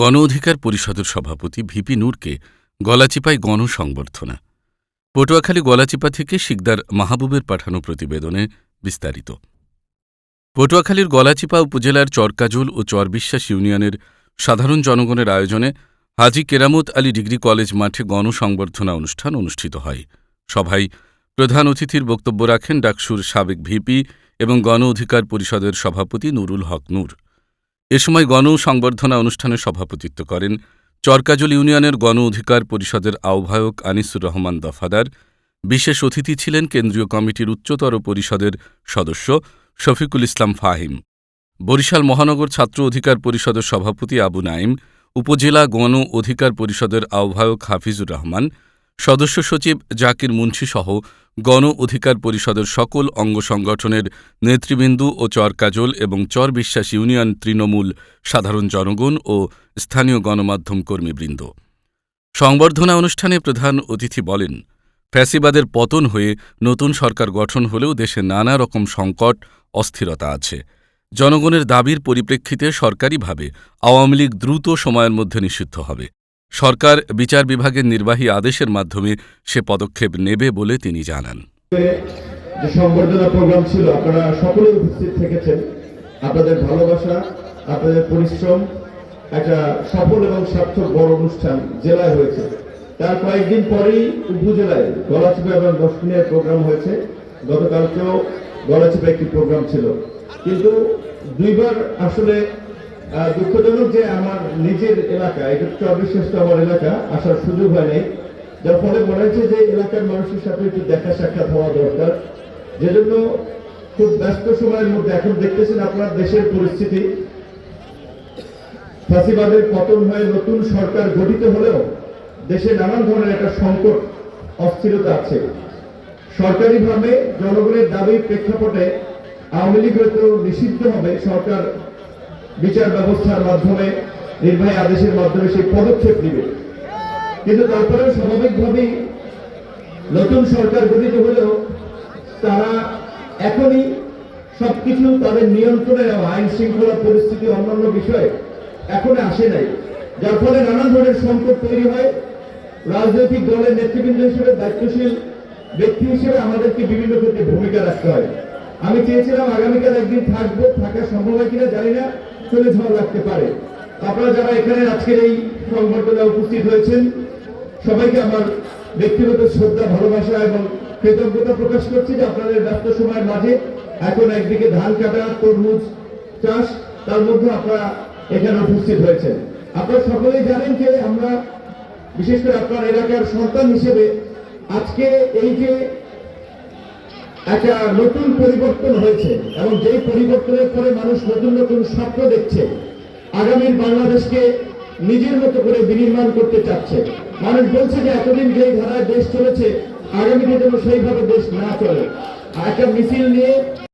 গণ অধিকার পরিষদের সভাপতি ভিপি নূরকে গলাচিপায় গণসংবর্ধনা। পটুয়াখালী গলাচিপা থেকে শিকদার মাহবুবের পাঠানো প্রতিবেদনে বিস্তারিত। পটুয়াখালীর গলাচিপা উপজেলার চরকাজুল ও চরবিশ্বাস ইউনিয়নের সাধারণ জনগণের আয়োজনে হাজী কেরামত আলী ডিগ্রি কলেজ মাঠে গণসংবর্ধনা অনুষ্ঠান অনুষ্ঠিত হয়। সভায় প্রধান অতিথির বক্তব্য রাখেন ডাকসুর সাবেক ভিপি এবং গণ অধিকার পরিষদের সভাপতি নুরুল হক নূর। এ সময় গণ সংবর্ধনা অনুষ্ঠানে সভাপতিত্ব করেন চরকাজল ইউনিয়নের গণ অধিকার পরিষদের আহ্বায়ক আনিসুর রহমান দফাদার। বিশেষ অতিথি ছিলেন কেন্দ্রীয় কমিটির উচ্চতর পরিষদের সদস্য শফিকুল ইসলাম ফাহিম। বরিশাল মহানগর ছাত্র অধিকার পরিষদের সভাপতি আবু নাইম উপজেলা গণ অধিকার পরিষদের আহ্বায়ক হাফিজুর রহমান, সদস্য সচিব জাকির মুন্সিসহ গণ অধিকার পরিষদের সকল অঙ্গ সংগঠনের নেতৃবৃন্দ ও চরকাজল এবং চর বিশ্বাস ইউনিয়ন তৃণমূল সাধারণ জনগণ ও স্থানীয় গণমাধ্যম কর্মীবৃন্দ। সংবর্ধনা অনুষ্ঠানে প্রধান অতিথি বলেন, ফ্যাসিবাদের পতন হয়ে নতুন সরকার গঠন হলেও দেশে নানা রকম সংকট, অস্থিরতা আছে। জনগণের দাবির পরিপ্রেক্ষিতে সরকারিভাবে আওয়ামী লীগ দ্রুত সময়ের মধ্যে নিষিদ্ধ হবে। সরকার বিচার বিভাগের নির্বাহী আদেশের মাধ্যমে সে পদক্ষেপ নেবে বলে তিনি জানান। যে সংবর্ধনা প্রোগ্রাম ছিল, আপনারা সকলে উপস্থিত থেকেছেন। আপনাদের ভালোবাসা, আপনাদের পরিশ্রম, একটা সফল এবং সার্থক বড় অনুষ্ঠান জেলায় হয়েছে। তার কয়েকদিন পরেই উপজেলায় গলাচিপা এবং দশমিনের প্রোগ্রাম হয়েছে। গতকালকেও গলাচিপা একটি প্রোগ্রাম ছিল। কিন্তু দুইবার আসলে দুঃখজনক যে আমার নিজের এলাকা, এটা চব্বিশ আমার এলাকা, আসার সুযোগ হয় নাই। যার ফলে মনে হচ্ছে যে এলাকার মানুষের সাথে একটু দেখা সাক্ষাৎ হওয়া দরকার। যেজন্য খুব ব্যস্ত সময়ের মধ্যে এখন দেখতেছেন আপনার দেশের পরিস্থিতি। ফাঁসিবাদের পতন হয়ে নতুন সরকার গঠিত হলেও দেশে নানান ধরনের একটা সংকট, অস্থিরতা আছে। সরকারিভাবে জনগণের দাবির প্রেক্ষাপটে আওয়ামী লীগ হয়তো নিষিদ্ধ হবে, সরকার বিচার ব্যবস্থার মাধ্যমে, নির্বাহী আদেশের মাধ্যমে সেই পদক্ষেপ নেবে। কিন্তু তারপরে স্বাভাবিকভাবেই নতুন সরকার গঠিত হলেও তারা এখনই সবকিছু তাদের নিয়ন্ত্রণে আইন শৃঙ্খলা পরিস্থিতি অন্যান্য বিষয়ে এখনও আসে নাই। যার ফলে নানান ধরনের সংকট তৈরি হয়। রাজনৈতিক দলের নেতৃবৃন্দ হিসেবে দায়িত্বশীল ব্যক্তি হিসেবে আমাদেরকে বিভিন্ন ক্ষেত্রে ভূমিকা রাখতে হয়। আমি চেয়েছিলাম আগামীকাল একদিন থাকব থাকা সম্ভব হয় কিনা জানি না। চলে ঝড় লাগতে পারে। আপনারা যারা এখানে আজকের এই সংবর্ধনায় উপস্থিত হয়েছেন, সবাইকে আমার ব্যক্তিগত শ্রদ্ধা, ভালোবাসা এবং কৃতজ্ঞতা প্রকাশ করছি যে আপনাদের ব্যস্ত সময়ের মাঝে এখন একদিকে ধান কাটা, তরমুজ চাষ, তার মধ্যে আপনারা এখানে উপস্থিত হয়েছেন। আপনারা সকলেই জানেন যে আমরা, বিশেষ করে আপনার এলাকার সন্তান হিসেবে, আজকে এই যে একটা নতুন পরিবর্তন হয়েছে এবং যেই পরিবর্তনের পরে মানুষ নতুন নতুন স্বপ্ন দেখছে, আগামীর বাংলাদেশকে নিজের মতো করে বিনির্মাণ করতে চাচ্ছে। মানুষ বলছে যে এতদিন যেই ধারায় দেশ চলেছে, আগামীতে যেন সেইভাবে দেশ না চলে। একটা মিছিল নিয়ে